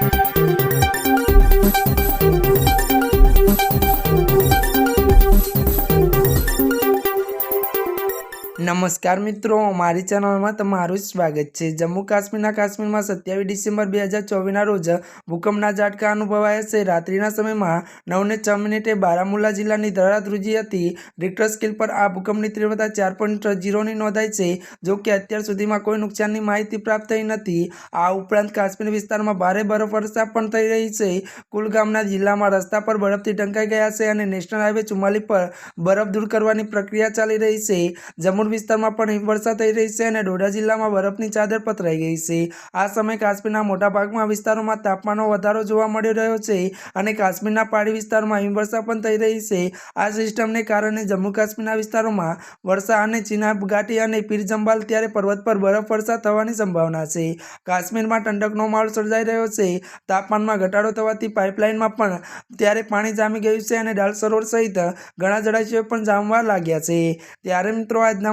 Thank you. નમસ્કાર મિત્રો, મારી ચેનલમાં તમારું સ્વાગત છે. જમ્મુ કાશ્મીરના કાશ્મીરમાં સત્યાવીસ ડિસેમ્બર બે હજાર ચોવીસના રોજ ભૂકંપના ઝાટકા અનુભવાયા છે. રાત્રિના સમયમાં નવને છ મિનિટે બારામુલ્લા જિલ્લાની ધરા ધ્રુજી હતી. રિક્ટર સ્કેલ પર આ ભૂકંપની તીવ્રતા ચાર પોઈન્ટ જીરોની નોંધાઈ છે, જો કે અત્યાર સુધીમાં કોઈ નુકસાનની માહિતી પ્રાપ્ત થઈ નથી. આ ઉપરાંત કાશ્મીર વિસ્તારમાં ભારે બરફવર્ષા પણ થઈ રહી છે. કુલગામના જિલ્લામાં રસ્તા પર બરફથી ઢંકાઈ ગયા છે અને નેશનલ હાઈવે ચુમ્માલી પર બરફ દૂર કરવાની પ્રક્રિયા ચાલી રહી છે. જમ્મુ વિસ્તારમાં પણ હિમવર્ષા થઈ રહી છે અને ડોડા જિલ્લામાં બરફની ચાદર પથરાઈ ગઈ છે. આ સમયે કાશ્મીરના મોટાભાગના વિસ્તારોમાં તાપમાનનો વધારો જોવા મળી રહ્યો છે અને કાશ્મીરના પહાડી વિસ્તારોમાં હિમવર્ષા પણ થઈ રહી છે. આ સિસ્ટમને કારણે જમ્મુ કાશ્મીરના વિસ્તારોમાં વર્ષા અને ચીના ઘાટી અને પીરજંબાલ ત્યારે પર્વત પર બરફ વર્ષા થવાની સંભાવના છે. કાશ્મીરમાં ઠંડકનો માહોલ સર્જાઈ રહ્યો છે. તાપમાનમાં ઘટાડો થવાથી પાઇપલાઇનમાં પણ ત્યારે પાણી જામી ગયું છે અને ડાલ સરોવર સહિત ઘણા જળાશયો પણ જામવા લાગ્યા છે. ત્યારે મિત્રો, આજના